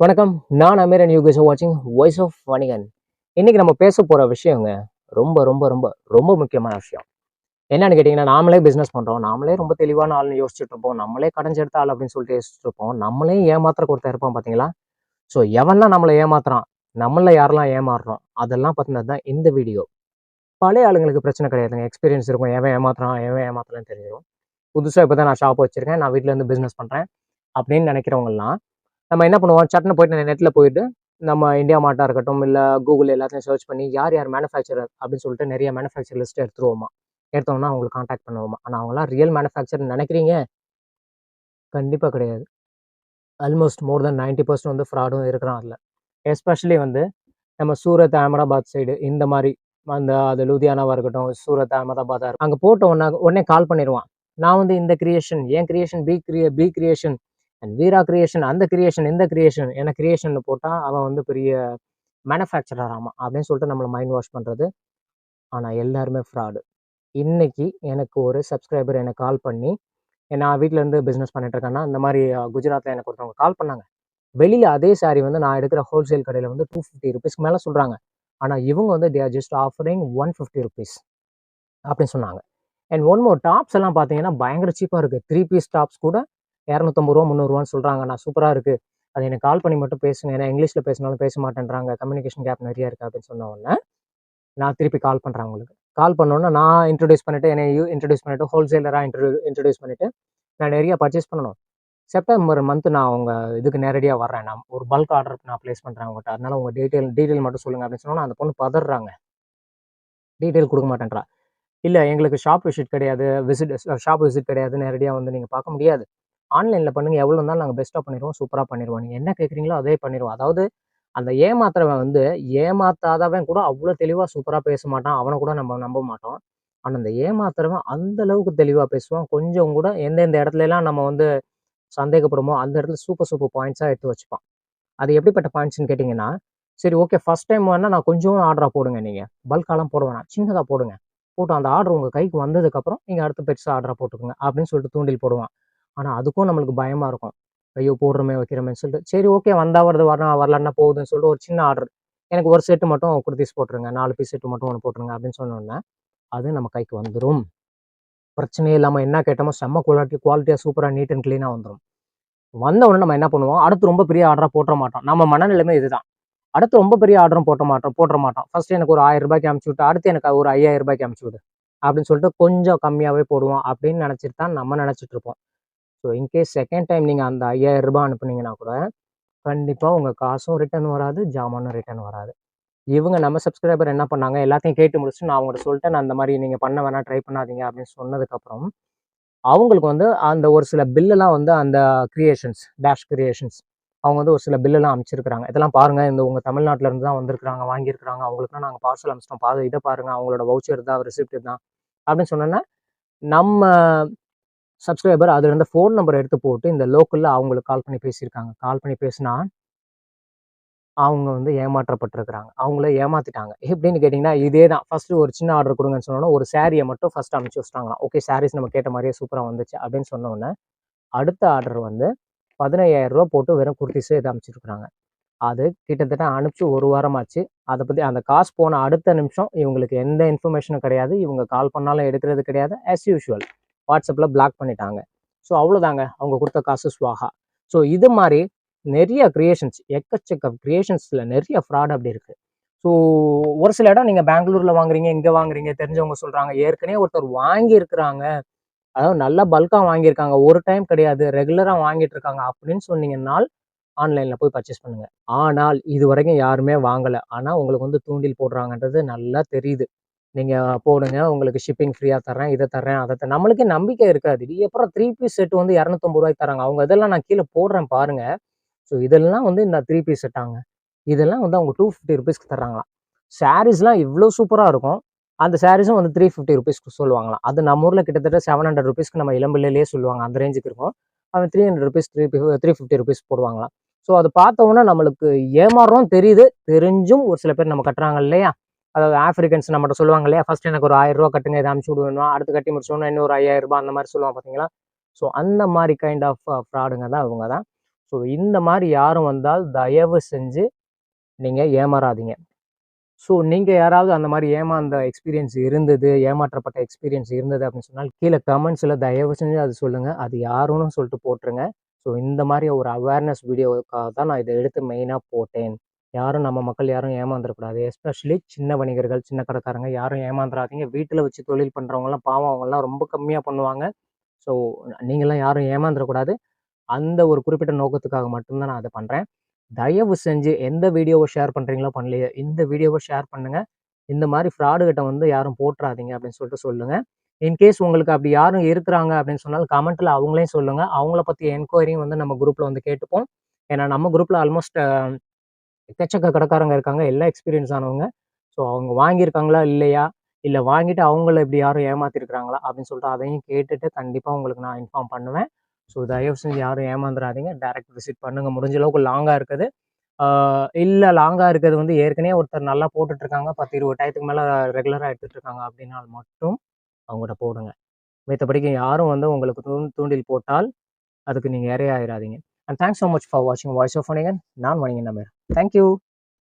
வணக்கம். நான் அமீரன் யூ கஸ் வாட்சிங் வாய்ஸ் ஆஃப் வணிகன் இன்னைக்கு நம்ம பேச போகிற விஷயங்க ரொம்ப ரொம்ப ரொம்ப ரொம்ப முக்கியமான விஷயம். என்னன்னு கேட்டிங்கன்னா நாமளே பிஸ்னஸ் பண்ணுறோம் நாமளே ரொம்ப தெளிவான ஆள்னு யோசிச்சுட்டு இருப்போம். நம்மளே கடைஞ்செடுத்த ஆள் அப்படின்னு சொல்லிட்டு யோசிச்சுட்டு இருப்போம். நம்மளே ஏமாத்திர கொடுத்தா இருப்போம் பார்த்தீங்களா ஸோ எவன்லாம் நம்மளை ஏமாத்துறான்? நம்மள யாரெல்லாம் ஏமாறுறோம்? அதெல்லாம் பார்த்தீங்கன்னா தான் இந்த வீடியோ பழைய ஆளுங்களுக்கு பிரச்சனை கிடையாதுங்க. எக்ஸ்பீரியன்ஸ் இருக்கும். எவன் ஏமாத்துறான்? எவன் ஏமாத்தலன்னு தெரிஞ்சிடும் புதுசாக இப்போ தான் நான் ஷாப் வச்சுருக்கேன். நான் வீட்டில் இருந்து பிஸ்னஸ் பண்ணுறேன் அப்படின்னு நினைக்கிறவங்கலாம் நம்ம என்ன பண்ணுவோம்? சட்டுன்னு போயிட்டு நெட்டில் போயிட்டு நம்ம இந்தியா மார்ட்டாக இருக்கட்டும் இல்லை கூகுள் எல்லாத்தையும் சர்ச் பண்ணி யார் யார் மேனுஃபேக்சரர் அப்படின்னு சொல்லிட்டு நிறைய மேனுஃபேக்சர் லிஸ்ட் எடுத்துருவோமா? எடுத்தோம்னா அவங்களுக்கு காண்டாக்ட் பண்ணுவோமா? ஆனால் அவங்களாம் ரியல் மேனுஃபேக்சர் நினைக்கிறீங்க? கண்டிப்பாக கிடையாது. Almost more than ninety percent வந்து ஃப்ராடும் இருக்கிறான் அதில். எஸ்பெஷலி வந்து நம்ம சூரத் அகமதாபாத் சைடு இந்த மாதிரி அந்த அது லூதியானாவாக இருக்கட்டும் சூரத் அகமதாபாத் அங்கே போட்ட உடனே உடனே கால் பண்ணிடுவான். நான் வந்து இந்த கிரியேஷன் ஏன் creation B கிரியே B creation and Veera creation அந்த கிரியேஷன் இந்த கிரியேஷன் என கிரியேஷன் போட்டால் அவன் வந்து பெரிய மேனுஃபேக்சரர் ஆமாம் அப்படின்னு சொல்லிட்டு நம்மளை மைண்ட் வாஷ் பண்ணுறது ஆனால் எல்லாருமே ஃப்ராடு இன்னைக்கு எனக்கு ஒரு சப்ஸ்கிரைபர் எனக்கு கால் பண்ணி நான் வீட்டில் இருந்து பிஸ்னஸ் பண்ணிட்டுருக்கேன்னா இந்த மாதிரி குஜராத்தில் எனக்கு ஒருத்தவங்க கால் பண்ணாங்க. வெளியில் அதே சாரி வந்து நான் எடுக்கிற ஹோல்சேல் கடையில் வந்து டூ ஃபிஃப்டி ருபீஸ்க்கு மேலே சொல்கிறாங்க ஆனால் இவங்க வந்து they are just offering one fifty rupees அப்படின்னு சொன்னாங்க. அண்ட் ஒன் மோர் டாப்ஸ் எல்லாம் பார்த்தீங்கன்னா பயங்கர சீப்பாக இருக்குது த்ரீ பீஸ் டாப்ஸ் கூட இரநூத்தம்பது ரூபா முந்நூறுவான்னு சொல்கிறாங்க நான் சூப்பராக இருக்குது அது எனக்கு கால் பண்ணி மட்டும் பேசுங்க. ஏன்னா இங்கிலீஷில் பேசினாலும் பேச மாட்டேன்றாங்க. கம்யூனிகேஷன் கேப் நிறைய இருக்குது அப்படின்னு சொன்ன உடனே நான் திருப்பி கால் பண்ணுறேன் உங்களுக்கு கால் பண்ணோன்னா நான் இன்ட்ரடியூஸ் பண்ணிவிட்டு என்னை இன்ட்ரடியூஸ் பண்ணிவிட்டு ஹோல்சேலராக இன்ட்ரடியூ இன்ட்ரடியூஸ் பண்ணிவிட்டு நான் நிறைய பர்ச்சேஸ் பண்ணணும். செப்டம்பர் மந்த் நான் அவங்க இதுக்கு நேரடியாக வர்றேன். நான் ஒரு பல்க் ஆர்டர் நான் ப்ளேஸ் பண்ணுறேன் உங்கள்கிட்ட அதனால் உங்கள் டீட்டெயில் டீட்டெயில் மட்டும் சொல்லுங்கள் அப்படின்னு சொன்னால் அந்த பொண்ணு பதறாங்க. டீட்டெயில் கொடுக்க மாட்டேன்றா. இல்லை எங்களுக்கு ஷாப் விசிட் கிடையாது. விசிட் ஷாப் விசிட் கிடையாது. நேரடியாக வந்து நீங்கள் பார்க்க முடியாது. ஆன்லைனில் பண்ணுங்கள் எவ்வளோ இருந்தாலும் நாங்கள் பெஸ்ட்டாக பண்ணிடுவோம் சூப்பராக பண்ணிடுவோம் நீங்கள் என்ன கேட்குறீங்களோ அதே பண்ணிடுவோம் அதாவது அந்த ஏமாத்துறவன் வந்து ஏமாத்தாதவன் கூட அவ்வளோ தெளிவாக சூப்பராக பேச மாட்டான். அவனை கூட நம்ம நம்ப மாட்டோம். ஆனால் அந்த ஏமாத்துறவன் அந்த அளவுக்கு தெளிவாக பேசுவான். கொஞ்சம் கூட எந்தெந்த இடத்துலலாம் நம்ம வந்து சந்தேகப்படுமோ அந்த இடத்துல சூப்பர் சூப்பர் பாயிண்ட்ஸாக எடுத்து வச்சுப்பான். அது எப்படிப்பட்ட பாயிண்ட்ஸ்னு கேட்டிங்கன்னா சரி ஓகே ஃபஸ்ட் டைம் வேணால் நான் கொஞ்சம் ஆர்டராக போடுங்க நீங்கள் பல்காலாம் போட வேணாம். சின்னதாக போடுங்க. போட்டு அந்த ஆர்டர் உங்கள் கைக்கு வந்ததுக்கப்புறம் நீங்கள் அடுத்து பெருசாக ஆர்டராக போட்டுக்கோங்க. அப்படின்னு சொல்லிட்டு தூண்டில் போடுவான். ஆனால் அதுக்கும் நம்மளுக்கு பயமாக இருக்கும். ஐயோ போடுறோமே வைக்கிறோமேன்னு சொல்லிட்டு. சரி ஓகே வந்தால் வருது வரலாம் வரலன்னா போகுதுன்னு சொல்லிட்டு ஒரு சின்ன ஆர்டர். எனக்கு ஒரு செட்டு மட்டும் குர்த்திஸ் போட்டுருங்க நாலு பீஸ் செட்டு மட்டும் ஒன்று போட்டுருங்க அப்படின்னு சொன்னோன்னே அது நம்ம கைக்கு வந்துடும் பிரச்சனையே இல்லாமல் என்ன கேட்டோமோ செம்ம குவாலிட்டி குவாலிட்டியாக சூப்பராக நீட் அண்ட் க்ளீனாக வந்துடும் வந்த உடனே நம்ம என்ன பண்ணுவோம்? அடுத்து ரொம்ப பெரிய ஆர்டராக போட்ட மாட்டோம். நம்ம மனநிலைமை இதுதான். அடுத்து ரொம்ப பெரிய ஆர்டரும் போட்ட மாட்டோம் போட்ட மாட்டோம். ஃபர்ஸ்ட் எனக்கு ஒரு ஆயிரம் ரூபாய்க்கு அமுச்சு விட்டு அடுத்து எனக்கு ஒரு ஐயாயிரம் ரூபாய்க்கு அமுச்சு விடு அப்படின்னு சொல்லிட்டு கொஞ்சம் கம்மியாகவே போடுவோம் அப்படின்னு நினச்சிட்டு தான் நம்ம நினச்சிட்டு இருப்போம். ஸோ இன்கேஸ் செகண்ட் டைம் நீங்கள் அந்த ஐயாயிரம் ரூபாய் அனுப்புனீங்கன்னா கூட கண்டிப்பாக உங்கள் காசும் ரிட்டர்ன் வராது ஜாமானும் ரிட்டர்ன் வராது. இவங்க நம்ம சப்ஸ்கிரைபர் என்ன பண்ணாங்க? எல்லாத்தையும் கேட்டு முடிச்சுட்டு நான் அவங்கள்ட்ட சொல்லிட்டேன். நான் அந்த மாதிரி நீங்கள் பண்ண வேணாம் ட்ரை பண்ணாதீங்க அப்படின்னு சொன்னதுக்கப்புறம் அவங்களுக்கு வந்து அந்த ஒரு சில பில்லெல்லாம் வந்து அந்த கிரியேஷன்ஸ் டேஷ் கிரியேஷன்ஸ் அவங்க வந்து ஒரு சில பில்லெல்லாம் அமைச்சிருக்கிறாங்க இதெல்லாம் பாருங்கள் இந்த உங்கள் தமிழ்நாட்டிலேருந்து தான் வந்திருக்கிறாங்க வாங்கியிருக்கிறாங்க. அவங்களுக்குலாம் நாங்கள் பார்சல் அமைச்சிட்டோம் பாரு இதை பாருங்கள் அவங்களோட வவுச்சர் தான் ரிசிப்ட் தான் அப்படின்னு சொன்னோன்னா நம்ம சப்ஸ்கிரைபர் அதில் இருந்த ஃபோன் நம்பர் எடுத்து போட்டு இந்த லோக்கலில் அவங்களுக்கு கால் பண்ணி பேசியிருக்காங்க. கால் பண்ணி பேசினா அவங்க வந்து ஏமாற்றப்பட்டிருக்கிறாங்க. அவங்கள ஏமாத்திட்டாங்க. எப்படின்னு கேட்டிங்கன்னா இதே தான் ஃபஸ்ட்டு ஒரு சின்ன ஆர்டர் கொடுங்கன்னு சொன்னோன்னா ஒரு சாரியை மட்டும் ஃபர்ஸ்ட் அனுப்பிச்சு வச்சிட்டாங்களாம். ஓகே சாரீஸ் நம்ம கேட்ட மாதிரியே சூப்பராக வந்துச்சு அப்படின்னு சொன்னோன்னே அடுத்த ஆர்டர் வந்து பதினையாயிரரூவா போட்டு வெறும் குர்த்திஸே இதை அமைச்சிருக்கிறாங்க. அது கிட்டத்தட்ட அனுப்பிச்சு ஒரு வாரமாச்சு. அதை பற்றி அந்த காசு போன அடுத்த நிமிஷம் இவங்களுக்கு எந்த இன்ஃபர்மேஷனும் கிடையாது. இவங்க கால் பண்ணாலும் எடுக்கிறது கிடையாது. ஆஸ் யூஷுவல் வாட்ஸ்அப்பில் பிளாக் பண்ணிட்டாங்க. ஸோ அவ்வளோதாங்க அவங்க கொடுத்த காசு ஸ்வாகா ஸோ இது மாதிரி நிறைய க்ரியேஷன்ஸ் எக்கச்சக்க க்ரியேஷன்ஸில் நிறைய ஃப்ராட் அப்படி இருக்குது ஸோ ஒரு சில இடம் நீங்கள் பெங்களூரில் வாங்குறீங்க இங்கே வாங்குறீங்க தெரிஞ்சவங்க சொல்கிறாங்க ஏற்கனவே ஒருத்தர் வாங்கியிருக்கிறாங்க. அதாவது நல்லா பல்காக வாங்கியிருக்காங்க. ஒரு டைம் கிடையாது. ரெகுலராக வாங்கிட்டு இருக்காங்க அப்படின்னு சொன்னீங்கன்னால் ஆன்லைனில் போய் பர்ச்சேஸ் பண்ணுங்கள் ஆனால் இது வரைக்கும் யாருமே வாங்கலை. ஆனால் உங்களுக்கு வந்து தூண்டில் போடுறாங்கன்றது நல்லா தெரியுது. நீங்கள் போடுங்க உங்களுக்கு ஷிப்பிங் ஃப்ரீயாக தரேன் இதை தரேன் அதை தரேன் நம்மளுக்கே நம்பிக்கை இருக்காது. இது அப்புறம் த்ரீ பீஸ் செட் வந்து இரநூத்தம்பது ரூபாய்க்கு தராங்க அவங்க இதெல்லாம் நான் கீழே போடுறேன் பாருங்கள் ஸோ இதெல்லாம் வந்து இந்த த்ரீ பீஸ் செட்டாங்க இதெல்லாம் வந்து அவங்க டூ ஃபிஃப்டி ருபீஸ்க்கு தர்றாங்களாம். சாரீஸ்லாம் இவ்வளோ சூப்பராக இருக்கும். அந்த சாரீஸும் வந்து த்ரீ ஃபிஃப்டி ருபீஸ்க்கு சொல்லுவாங்களாம். அது நம்ம ஊரில் கிட்டத்தட்ட செவன் ஹண்ட்ரட் ருபீஸ்க்கு நம்ம இளம்பிள்ளையிலே சொல்லுவாங்க. அந்த ரேஞ்சுக்கு இருக்கும். அவன் three hundred rupees three three fifty rupees போடுவாங்களாம். So அது பார்த்தோன்னா நம்மளுக்கு ஏமாறுறோம் தெரியுது. தெரிஞ்சும் ஒரு சில பேர் நம்ம கட்டுறாங்க இல்லையா? அதாவது ஆஃப்ரிக்கன்ஸ் நம்மகிட்ட சொல்லுவாங்க இல்லையா? ஃபர்ஸ்ட் எனக்கு ஒரு ஆயிரம் ரூபா கட்டுங்க இதை அனுப்பிச்சு விடுவேன் அடுத்து கட்டி முடிச்சோன்னா இன்னொரு ஐயாயிரம் ரூபாய் அந்த மாதிரி சொல்லுவாங்க பார்த்தீங்களா? ஸோ அந்த மாதிரி கைண்ட் ஆஃப் ஃப்ராடுங்க தான் அவங்க தான். ஸோ இந்த மாதிரி யாரும் வந்தால் தயவு செஞ்சு நீங்கள் ஏமாறாதீங்க. ஸோ நீங்கள் யாராவது அந்த மாதிரி ஏமாந்த எக்ஸ்பீரியன்ஸ் இருந்தது ஏமாற்றப்பட்ட எக்ஸ்பீரியன்ஸ் இருந்தது அப்படின்னு சொன்னால் கீழே கமெண்ட்ஸில் தயவு செஞ்சு அது சொல்லுங்கள் அது யாருன்னு சொல்லிட்டு போட்டுருங்க. ஸோ இந்த மாதிரி ஒரு அவேர்னஸ் வீடியோவுக்காக தான் நான் இதை எடுத்து மெயினாக போட்டேன். யாரும் நம்ம மக்கள் யாரும் ஏமாந்துடக்கூடாது எஸ்பெஷலி சின்ன வணிகர்கள் சின்ன கடைக்காரங்க யாரும் ஏமாந்துடாதீங்க வீட்டில் வச்சு தொழில் பண்ணுறவங்கலாம் பாவம் அவங்கெல்லாம் ரொம்ப கம்மியாக பண்ணுவாங்க. ஸோ நீங்களாம் யாரும் ஏமாந்துடக்கூடாது அந்த ஒரு குறிப்பிட்ட நோக்கத்துக்காக மட்டும்தான் நான் அதை பண்ணுறேன் தயவு செஞ்சு எந்த வீடியோவை ஷேர் பண்ணுறீங்களோ பண்ணலையோ இந்த வீடியோவை ஷேர் பண்ணுங்கள் இந்த மாதிரி ஃப்ராடு கிட்ட வந்து யாரும் போட்டுறாதீங்க அப்படின்னு சொல்லிட்டு சொல்லுங்கள் இன்கேஸ் உங்களுக்கு அப்படி யாரும் இருக்கிறாங்க அப்படின்னு சொன்னால் கமெண்ட்டில் அவங்களையும் சொல்லுங்கள் அவங்கள பற்றி என்கொயரியும் வந்து நம்ம குரூப்பில் வந்து கேட்டுப்போம். ஏன்னா நம்ம குரூப்பில் ஆல்மோஸ்ட் எக்கச்சக்க கடைக்காரங்க இருக்காங்க எல்லாம் எக்ஸ்பீரியன்ஸ் ஆனவங்க. ஸோ அவங்க வாங்கியிருக்காங்களா இல்லையா? இல்லை வாங்கிட்டு அவங்கள இப்படி யாரும் ஏமாத்திருக்கிறாங்களா? அப்படின்னு சொல்லிட்டு அதையும் கேட்டுட்டு கண்டிப்பாக உங்களுக்கு நான் இன்ஃபார்ம் பண்ணுவேன். ஸோ தயவு செஞ்சு யாரும் ஏமாந்துடாதீங்க டேரக்ட் விசிட் பண்ணுங்கள் முடிஞ்ச அளவுக்கு லாங்காக இருக்குது. இல்லை லாங்காக இருக்கிறது வந்து ஏற்கனவே ஒருத்தர் நல்லா போட்டுட்ருக்காங்க. பத்து இருபது டயத்துக்கு மேலே ரெகுலராக எடுத்துகிட்டு இருக்காங்க அப்படின்னால் மட்டும் அவங்கள்ட்ட போடுங்க. மற்றபடிக்கு யாரும் வந்து உங்களுக்கு தூ தூண்டில் போட்டால் அதுக்கு நீங்கள் இறையாயிராதீங்க and thanks so much for வாட்சிங் வாய்ஸ் ஆஃப் வணிகன் நான் வணிகன் நம்பர் Thank you.